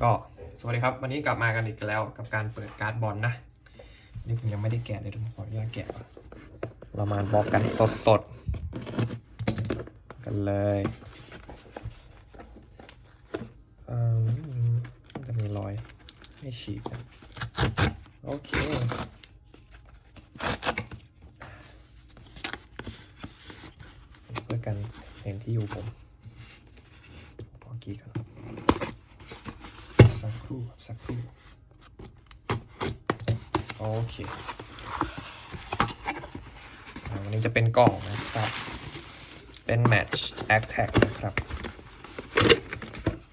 ก็สวัสดีครับวันนี้กลับมากันอีกแล้วกับการเปิดการ์ดบอลนะนี่ผมยังไม่ได้แกะเลยผมขออนุญาตแกะเรามาบอกกันสดๆกันเลยอืมมันจะมีรอยไม่ฉีกโอเคเพื่อกันเห็นที่อยู่ผมพอกี้กัน สักครู่สักครู่โอเควันนี้จะเป็นกล่องนะครับ เป็น Match Act Tag นะครับ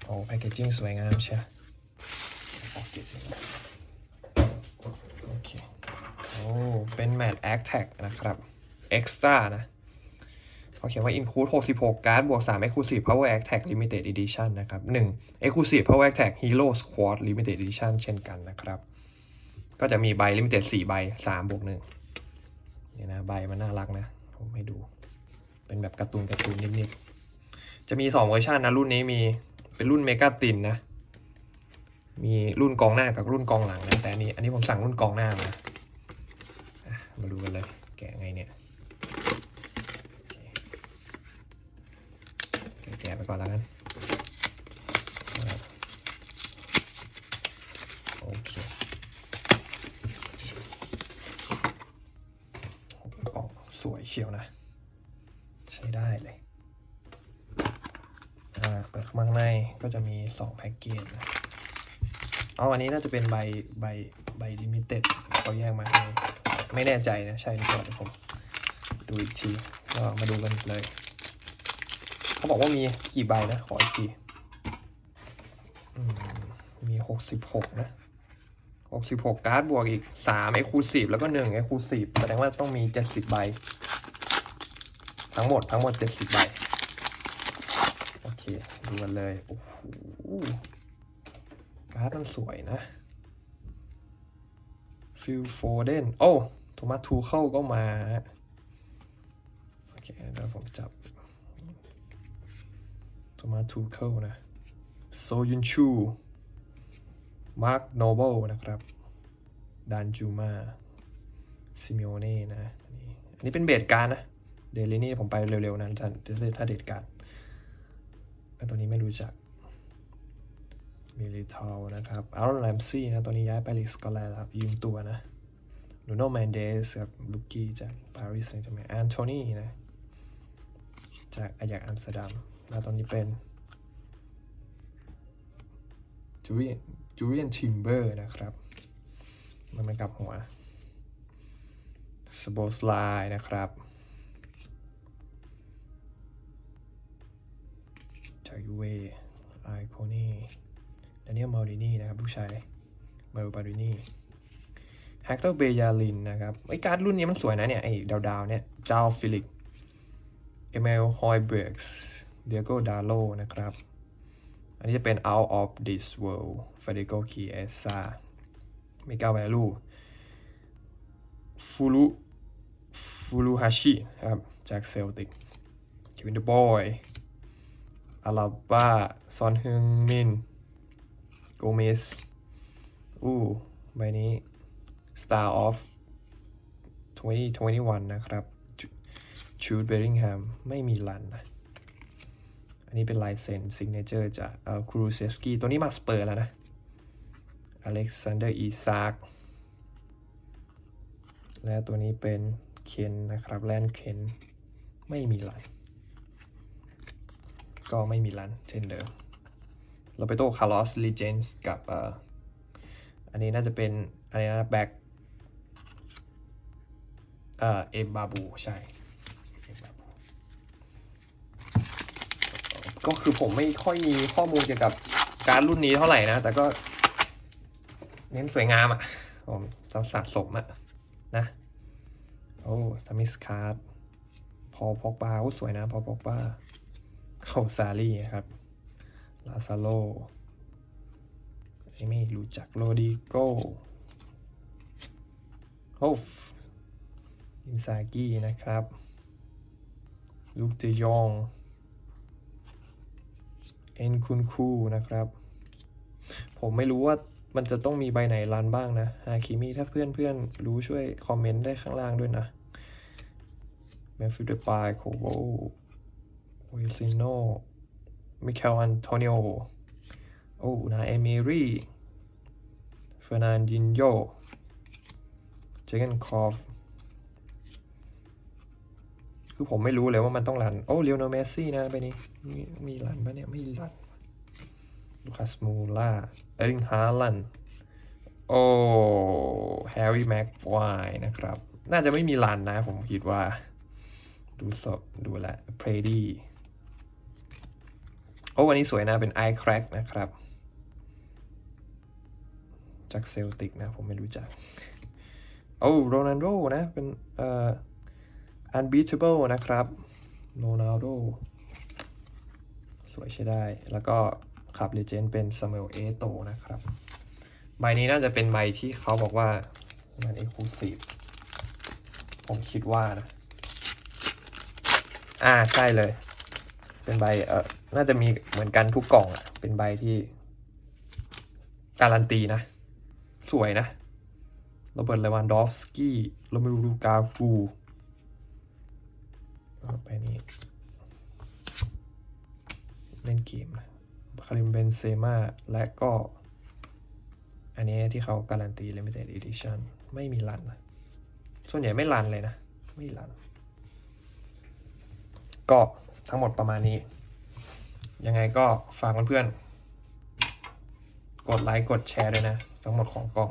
โอ้แพคเกจิ้งสวยงามเชียวโอเค โอ้ เป็น Match Act Tag นะครับ Extra นะ เขาเขียนว่า include 66 การ์ดบวก 3 exclusive power act tag limited edition นะครับ 1 exclusive power act tag hero squad limited edition เช่นกันนะครับ ก็จะมีใบ limited 4 ใบ 3 บวก1เนี่ยนะ ใบมันน่ารักนะ ผมให้ดู เป็นแบบการ์ตูนการ์ตูนนิดๆ จะมี 2 เวอร์ชันนะ รุ่นนี้มี เป็นรุ่นเมกาตินนะ มีรุ่นกองหน้ากับรุ่นกองหลังนะ แต่นี้ อันนี้ผมสั่งรุ่นกองหน้ามาอะมาดูกันเลย แกะ ไปก่อนแล้วกันอ่าโอเคกล่องสวยเชียวนะ ใช้ได้เลยอ่าเปิดข้างในก็จะมีสองแพ็กเกจนะอาอันนี้น่าจะเป็นใบใบใบลิมิเต็ดเขาแยกมาให้ไม่แน่ใจนะ ใช่หรือเปล่าเดี๋ยผมดูอีกที ก็มาดูกันเลย เขาบอกว่ามีกี่ใบนะ ขออีกทีมีหกสิบหกนะหกสิบหกการ์ดบวกอีกสามเอ็กซ์คลูซีฟแล้วก็หนึ่งเอ็กซ์คลูซีฟแสดงว่าต้องมีเจ็ดสิบใบ ทั้งหมดทั้งหมดเจ็ดสิบใบ โอเค ดูกันเลย โอ้โหการ์ดมันสวยนะฟิลโฟเดนโอ้โทมัสทูเข้าก็มา โอเคเดี๋ยวผมจับ โทมาทูเคิลนะโซยุนชูมาร์คโนเบิลนะครับดานจูมาซิมิโอเน่นะอันนี้อันนี้เป็นเบสการนะเดลินี่ผมไปเร็วๆนะถ้าถ้าเดทการแล้วตัวนี้ไม่รู้จักมิลิทอลนะครับอารอนแลมซี่นะ ตัวนี้ย้ายไปลีกสกอตแลนด์ครับยืมตัวนะลูโนแมนเดสครับลูกี้จากปารีสแซงต์แมงแอนโทนีนะ จากอายักอัมสเตอร์ดัม แล้วตอนนี้เป็นจูเรียนจูเรียนทิมเบอร์นะครับ มันไม่กลับหัวสโบสไลน์นะครับจากยูเวไอโคนี่ดานิเอลมารินีนะครับ ลูกชายมารูปารินีแฮกเตอร์เบยาลินนะครับไอการ์ดรุ่นนี้มันสวยนะเนี่ย ไอดาวๆเนี่ย เจ้าฟิลิก เอเมล ฮอยเบิร์กส์ เดียโกดาโลนะครับ อันนี้จะเป็น Out of This World Federico Chiesa Mega Value ฟูรุฟูรุฮาชิครับ จากเซลติกคิวินเดอบอยอาลาบาซอนฮึงมิน โกเมส อู้ ใบนี้ Star of 2021 นะครับชูดเบริงแฮม ไม่มีลันนะ อันนี้เป็นลายเซ็นซิกเนเจอร์จากเอ่อครูเซฟสกี้ตัวนี้มาสเปอร์แล้วนะอเล็กซานเดอร์อีซากและตัวนี้เป็นเคนนะครับแลนเคนไม่มีลัน ก็ไม่มีลันเช่นเดิมเราไปโต้คาร์ลอสลีเจนส์กับอันนี้น่าจะเป็นอะไรนะแบ็กเอ่อเอ็มบาบูใช่ ก็คือผมไม่ค่อยมีข้อมูลเกี่ยวกับการรุ่นนี้เท่าไหร่นะ แต่ก็ เน้นสวยงามอะ่ะ ผมต้องสะสมอะ่ะ นะ โอ้ทามิสคาร์ดพอพอกบาโอ้สวยนะ พอพอกบาเข้าซารี่ครับ ลาซาโลไม่รู้จักโรดิโก้โอ้อินซากินะครับ ลูกเจยอง เอ็นคุณคูนะครับ ผมไม่รู้ว่ามันจะต้องมีใบไหนรันบ้างนะฮาคิมีถ้าเพื่อนเพื่อนรู้ช่วยคอมเมนต์ได้ข้างล่างด้วยนะเมฟิลเดปายโคโบวิลซิโนมิเคลอันโตนิโอโอ้นาเอมิรีเฟอร์นันดินโยเจเกนคอฟ คือผมไม่รู้เลยว่ามันต้องรัน โอ้เลียวโนเมสซี่นะไปนี้ มีมีรันปะเนี่ย ไม่รันลูคัสมูล่าเอริงฮาลัน โอ้แฮร์รี่แม็กไวายนะครับ น่าจะไม่มีรันนะผมคิดว่า ดูสดดูแลเพรดี้โอ้วันนี้สวยนะเป็นไอแครกนะครับ จากเซลติกนะ ผมไม่รู้จัก โอ้โรนัลโดนะ เป็นเอ่อ unbeatable นะครับโรนัลโดสวยใช้ได้ แล้วก็ขับเลเจนเป็นซามูเอลเอโตนะครับ ใบนี้น่าจะเป็นใบที่เขาบอกว่ามันเอ็กซ์คลูซีฟผมคิดว่านะ อ่าใช่เลย เป็นใบเออน่าจะมีเหมือนกันทุกกล่องอะ เป็นใบที่ การันตีนะ สวยนะโรเบิร์ตเลวันดอฟสกี้โรเมลูกากู ไปนี่เล่นเกมนะคาริมเบนเซมาและก็ อันนี้ที่เขาการันตี Limited Edition ไม่มีรันนะส่วนใหญ่ไม่รันเลยนะ ไม่รัน ก็ทั้งหมดประมาณนี้ ยังไงก็ฝากเพื่อนๆ กดไลค์กดแชร์ด้วยนะ ทั้งหมดของกล่อง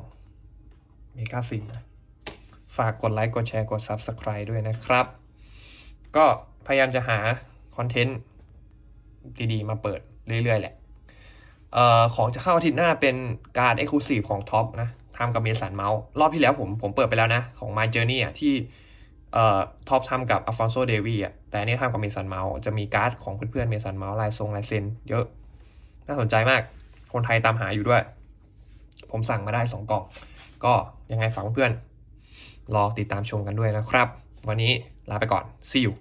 เมกาซิมนะ ฝากกดไลค์กดแชร์กด Subscribe ด้วยนะครับ ก็พยายามจะหาคอนเทนต์ดีๆ มาเปิดเรื่อยๆ แหละเอ่อของจะเข้าอาทิตย์หน้าเป็นการ Exclusive ของท็อปนะทำกับเมสันเมาส์รอบที่แล้วผมผมเปิดไปแล้วนะ ของ My Journey อะที่เอ่อท็อปทำกับอัลฟอนโซเดวีอะแต่อันนี้ทำกับเมสันเมาส์จะมีการ์ดของเพื่อนๆเมสันเมาส์ลายทรงลายเซ็นเยอะ น่าสนใจมากคนไทยตามหาอยู่ด้วย ผมสั่งมาได้สองกล่อง ก็ยังไงฝากเพื่อนๆรอติดตามชมกันด้วยนะครับ วันนี้ ลาไปก่อน see you